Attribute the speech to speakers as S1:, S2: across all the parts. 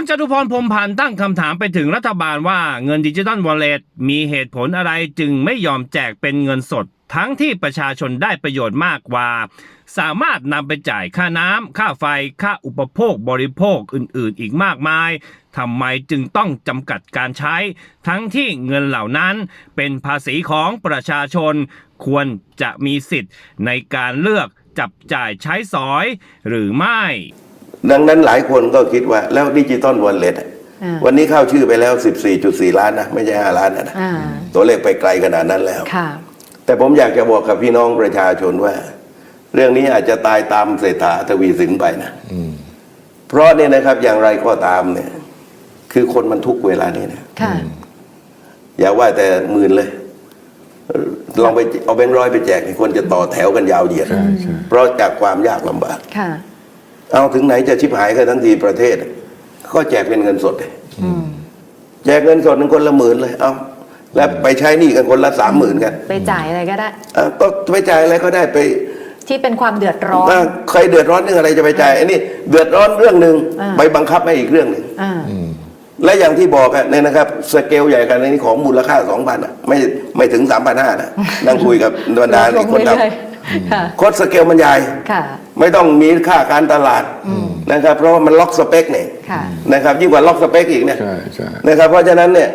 S1: คุณจตุพรพรมพันธ์ตั้งคำถามไปถึงรัฐบาลว่าเงินดิจิตอลวอลเล็ตมีเหตุผลอะไรจึงไม่ยอมแจกเป็นเงินสด ทั้งที่ประชาชนได้ประโยชน์มากกว่า สามารถนำไปจ่ายค่าน้ำค่าไฟ ค่าอุปโภคบริโภคอื่นๆ อีกมากมายทำไมจึงต้องจำกัดการใช้ ทั้งที่เงินเหล่านั้นเป็นภาษีของประชาชน ควรจะมีสิทธิ์ในการเลือกจับจ่ายใช้สอยหรือไม่
S2: ดังนั้นหลายคนก็คิดว่าแล้วดิจิตอลวอลเล็ต
S3: อ่า
S2: วันนี้เข้าชื่อไปแล้ว 14.4 ล้านนะ ไม่ใช่ 5 ล้านนะ
S3: อ่า
S2: ตัวเลขไปไกลขนาดนั้นแล้ว
S3: ค่ะ
S2: แต่ผมอยากจะบอกกับพี่น้องประชาชนว่า เรื่องนี้อาจจะตายตามเศรษฐาทวีสินไปนะเพราะเนี่ยนะครับอย่างไรก็ตามเนี่ย คือคนมันทุกข์เวลานี้นะ
S3: ค่ะ
S2: อย่าว่าแต่หมื่นเลยเออลองไปเอาแบงค์ร้อยไปแจกให้คนจะต่อแถวกันยาวเหยียด
S4: ใช่ใช่
S2: เพราะจากความยากลำบาก
S3: ค่ะ
S2: เอาถึงไหนจะชิบหายกันทั้งทีประเทศ ก็แจกเป็นเงินสดเลย
S3: อืม
S2: แจกเงินสดกันคนละหมื่นเลย เอาแล้วไปใช้หนี้กันคนละสามหมื่นกัน
S3: ไปจ่ายอะไรก็ได้
S2: เอาก็ไปจ่ายอะไรก็ได้ไป
S3: ที่เป็นความเดือดร้อน
S2: ถ้าใครเดือดร้อนเรื่องอะไรจะไปจ่ายอันนี้เดือดร้อนเรื่องหนึ่ง
S3: อ่า
S2: ไปบังคับให้อีกเรื่องหนึ่ง
S3: อ่า
S2: และอย่างที่บอกอะเนี่ยนะครับสเกลใหญ่กันในนี้ของมูลค่าสองพันอะไม่ไม่ถึงสามพันห้านะนั่งคุยกับบรรดา
S3: ลดลง
S2: คนท
S3: เรื่อยๆค่ะำ
S2: โคตรสเกลมันใหญ่
S3: ค่ะ
S2: ไม่ต้องมีค่าการตลาดนะครับ เพราะว่ามันล็อกสเปคเนี่ย
S3: ค่ะ
S2: นะครับยิ่งกว่าล็อกสเปคอีกเนี่ย
S4: ใช่ใช่
S2: นะครับ เพราะฉะนั้นเนี่ย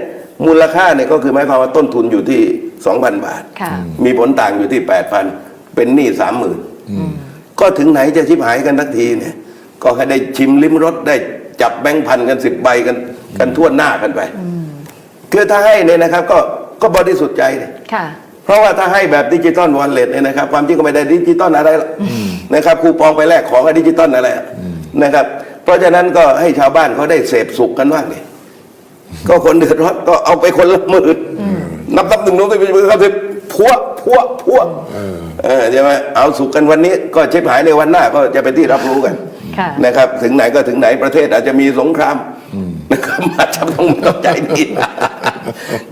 S2: มูลค่าเนี่ยก็คือหมายความว่าต้นทุนอยู่ที่ 2,000 บาท
S3: ค่ะ
S2: มีผลต่างอยู่ที่ 8,000 เป็นหนี้30,000ก็ถึงไหนจะชิบหายกันทักทีเนี่ย ก็ให้ได้ชิมลิ้มรสได้จับแบงค์พันกันสิบใบกันกันทั่วหน้ากันไปคือถ้าให้เนี่ยนะครับ ก็ก็บริสุทธิ์ใจเนี่ย
S3: ค่ะ
S2: เพราะว่าถ้าให้แบบดิจิตอลวอลเล็ตเนี่ยนะครับ ความจริงก็ไม่ได้ดิจิตอลอะไรหรอกนะครับคูปองไปแลกของกับดิจิตอลอะไรอะนะครับ เพราะฉะนั้นก็ให้ชาวบ้านเขาได้เสพสุขกันบ้างดิก็คนเดือดร้อนก็เอาไปคนละหมื่นนับนับหนึ่งน้องไปมือเขาสิพัวพัวพัวเออใช่ไหมเอาสุขกันวันนี้ก็เช็บหายในวันหน้าก็จะเป็นที่รับรู้กัน
S3: ค่ะ
S2: นะครับ ถึงไหนก็ถึงไหนประเทศอาจจะมีสงครามนะครับอาจจะต้องเข้าใจดี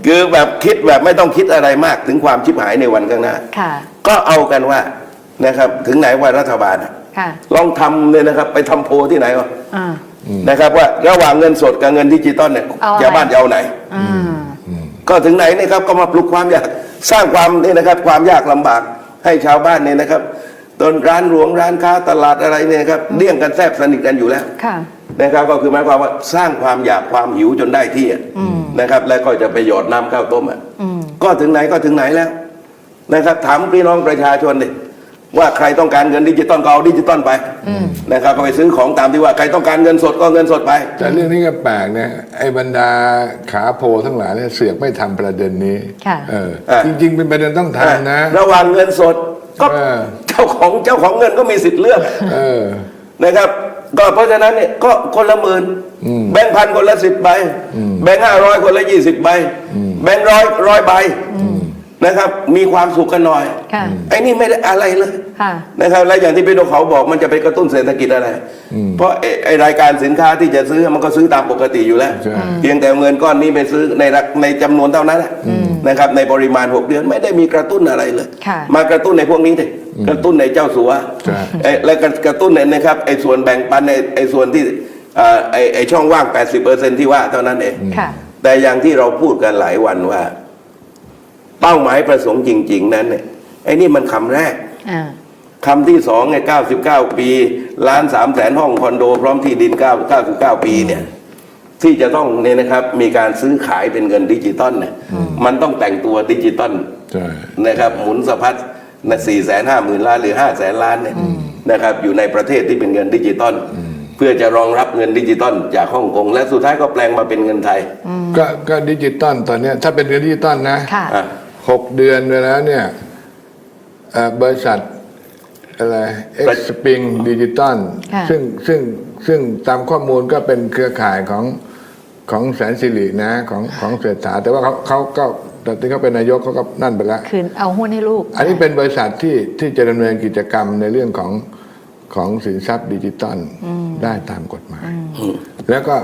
S2: คือแบบคิดแบบไม่ต้องคิดอะไรมากถึงความชิบหายในวันข้างหน้า
S3: ค่ะ
S2: ก็เอากันว่านะครับ ถึงไหนว่ารัฐบาลอะ
S3: ค่ะ
S2: ลองทำเลยนะครับ ไปทำโพลที่ไหนวะ
S3: อ่า
S2: นะครับ ว่าระหว่างเงินสดกับเงินดิจิตอลเนี่ย
S3: เอาอะไร
S2: ชาวบ้านจะเอาไหน
S3: อ่า
S2: ก็ถึงไหนนะครับก็มาปลุกความอยากสร้างความเนี่ยนะครับ ความยากลำบากให้ชาวบ้านเนี่ยนะครับต้นร้านหลวงร้านค้าตลาดอะไรเนี่ยครับเลี่ยงกันแทบสนิทกันอยู่แล้ว
S3: ค่ะ
S2: นะครับ ก็คือหมายความว่าสร้างความอยากความหิวจนได้ที่อะ นะครับ แล้วก็จะไปหยอดน้ำข้าวต้มอะ
S3: อืม
S2: ก็ถึงไหนก็ถึงไหนแล้ว นะครับ ถามพี่น้องประชาชนดิว่าใครต้องการเงินดิจิตอลก็เอาดิจิตอลไปนะครับก็ไปซื้อของตามที่ว่าใครต้องการเงินสดก็เงินสดไป
S4: แต่เรื่องนี้ก็แปลกนะไอ้บรรดาขาโพทั้งหลายเนี่ยเสือกไม่ทำประเด็นนี้
S3: ค่ะ
S4: เออ
S2: อะ
S4: จริง ๆ เป็นประเด็นต้องทำนะ
S2: ระหว่างเงินสดก็
S4: เออ
S2: เจ้าของเจ้าของเงินก็มีสิทธิ์เลือก
S4: เออ
S2: นะครับ ก็เพราะฉะนั้นเนี่ยก็คนละหมื่นแบงค์พันคนละสิบใบ แบงค์ห้าร้อยคนละยี่สิบใบ แบงค์ร้อยร้อยใบนะครับ มีความสุขกันหน่อย
S3: ค่ะ
S2: ไอ้นี่ไม่ได้อะไรเลย
S3: ค่ะ
S2: นะครับและอย่างที่พี่นกเขาบอกมันจะไปกระตุ้นเศรษฐกิจอะไร เพราะไอ้ไอรายการสินค้าที่จะซื้อมันก็ซื้อตามปกติอยู่แล้ว
S4: ใช่
S2: เพียงแต่เอาเงินก้อนนี้ไปซื้อในรักในจำนวนเท่านั้นแหละนะครับในปริมาณ6เดือนไม่ได้มีกระตุ้นอะไรเลย
S3: ค่ะ
S2: มากระตุ้นในพวกนี้ดิ กระตุ้นในเจ้าสัว
S4: ใช่
S2: ไอ้และกระตุ้นในนะครับไอ้ส่วนแบ่งปันในไอ้ส่วนที่เอ่อไอ้ไอ้ช่องว่าง 80%ที่ว่าเท่านั้นเอง
S3: ค่ะ
S2: แต่อย่างที่เราพูดกันหลายวันว่า เป้าหมายประสงค์จริง ๆ นั้นเนี่ยไอ้นี่มันคำแรก
S3: อ่า
S2: คำที่สองไง99ปีล้านสามแสนห้องคอนโด พร้อมที่ดิน9 99ปีเนี่ย ที่จะต้องเนี่ยนะครับ มีการซื้อขายเป็นเงินดิจิตอลเนี่ยมันต้องแต่งตัวดิจิตอล
S4: ใช่
S2: นะครับ หมุนสะพัด สี่แสนห้าหมื่นล้านหรือห้าแสนล้านเนี่ยนะครับอยู่ในประเทศที่เป็นเงินดิจิตอลเพื่อจะรองรับเงินดิจิตอลจากฮ่องกงและสุดท้ายก็แปลงมาเป็นเงินไทย
S4: ก็ก็ดิจิตอลตอนเนี้ยถ้าเป็นเงินดิจิตอลนะ
S3: ค่ะ
S2: อะ
S4: หกเดือนไปแล้วเนี่ยเอ่อบริษัทอะไรเอ็กซ์สปริงดิจิตอล
S3: ค่ะ
S4: ซึ่งซึ่งซึ่งตามข้อมูลก็เป็นเครือข่ายของของแสนสิรินะของของเศรษฐาแต่ว่าเขาเขาก็ ตอนที่เขาเป็นนายกเขาก็นั่นไปแล้ว
S3: คืนเอาหุ้นให้ลูก
S4: อันนี้เป็นบริษัทที่ที่จะดำเนินกิจกรรมในเรื่องของของสินทรัพย์ดิจิตอลได้ตามกฎหมาย แล้วก็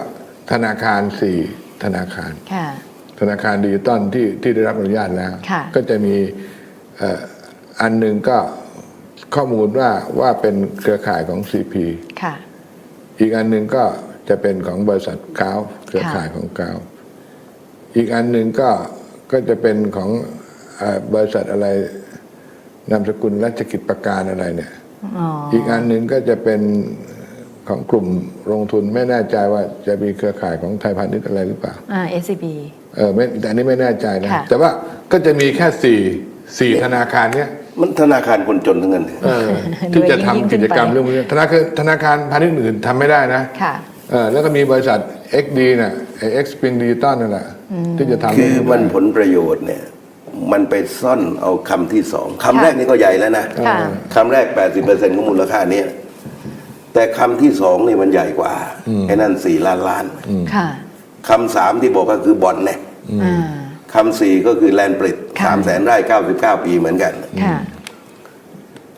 S4: ธนาคารสี่ธนาคาร
S3: ค่ะ
S4: ธนาคารดิจิตอลที่ที่ได้รับอนุญาตแล้ว
S3: ค่ะ
S4: ก็จะมีเอ่ออันหนึ่งก็ข้อมูลว่าว่าเป็นเครือข่ายของ CP
S3: ค่ะ
S4: อีกอันหนึ่งก็จะเป็นของบริษัทกาวเครือข่ายของกาวอีกอันหนึ่งก็ ก็จะเป็นของเออบริษัทอะไรนามสกุลรัชกิจประการอะไรเนี่ย
S3: อ๋อ
S4: อีกอันหนึ่งก็จะเป็นของกลุ่มลงทุนไม่แน่ใจว่าจะมีเครือข่ายของไทยพาณิชย์อะไรหรือเปล่า
S3: อ่า SCB
S4: เออไม่แต่อันนี้ไม่แน่ใจนะ
S3: ค่ะ
S4: แต่ว่าก็จะมีแค่สี่สี่ธนาคารเนี้ย
S2: มันธนาคารคนจนทั้งนั้น
S4: เออที่จะทำกิจกรรมเรื่องพวกนี้ธนาคารธนาคารพาณิชย์อื่นทำไม่ได้นะ
S3: ค่ะ
S4: เออแล้วก็มีบริษัท XD น่ะไอ้ X Spring Digital นั่นแหละที่จะทำ
S2: คือมันผลประโยชน์เนี่ย มันไปซ่อนเอาคำที่สองคำแรกนี่ก็ใหญ่แล้วนะ
S3: ค่ะ
S2: คำแรก 80%ของมูลค่าเนี้ยแต่คำที่สองนี่มันใหญ่กว่าไอ้นั่นสี่ล้านล้าน
S3: ค่ะ
S2: คำสามที่บอกก็คือบอลเนี่ย
S3: อ่า
S2: คำสี่ก็คือแลนด์บริด
S3: ค่ะ
S2: สามแสนไร่เก้าสิบเก้าปีเหมือนกัน
S3: ค่ะ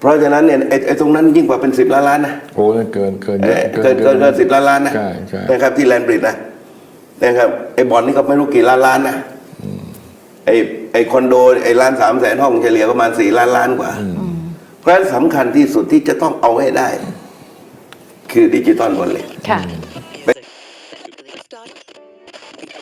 S2: เพราะฉะนั้นเนี่ยไอ้ไอ้ตรงนั้นยิ่งกว่าเป็นสิบล้านล้านนะ
S4: โอ้ยเกินเกินเย
S2: เอ่
S4: อะ
S2: อเกินเกินเกินสิบล้านล้านนะ
S4: ใช่ใช่
S2: นะครับที่แลนด์บริดนะนะครับไอ้บอลนี่ก็ไม่รู้กี่ล้านล้านนะไอ้ไอ้คอนโดไอ้ล้านสามแสนห้องเฉลี่ยประมาณสี่ล้านล้านกว่า เพราะฉะนั้นสำคัญที่สุดที่จะต้องเอาให้ได้ คือดิจิตอลวอลเล็ต
S3: ค่ะ